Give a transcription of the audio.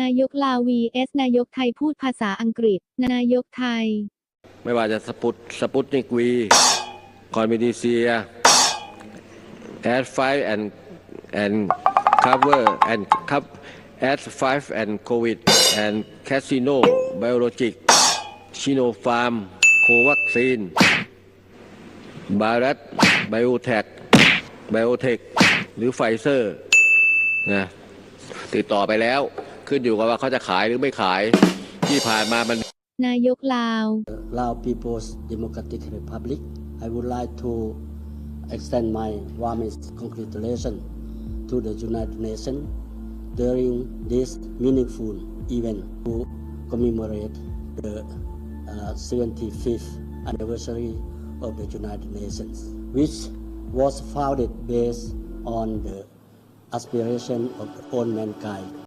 นายกลาวีเอสนายกไทยพูดภาษาอังกฤษ นายกไทย ไม่ว่าจะสปุตสปุตนิกวีคอนเมดิเซียแอดไฟแอนแอนคัฟเวอร์แอนคับแอดไฟแอนโควิดแอนแคสซิโนไบโอโลจิกชิโนฟาร์มโควัคซีนบารัตไบโอเทคไบโอเทคหรือไฟเซอร์นะติดต่อไปแล้ว ขึ้นอยู่กับว่าเขาจะขายหรือไม่ขาย ที่ผ่านมามัน นายกลาว Lao People's Democratic Republic, I would like to extend my warmest congratulations to the United Nations during this meaningful event to commemorate the uh, 75th anniversary of the United Nations, which was founded based on the aspiration of all mankind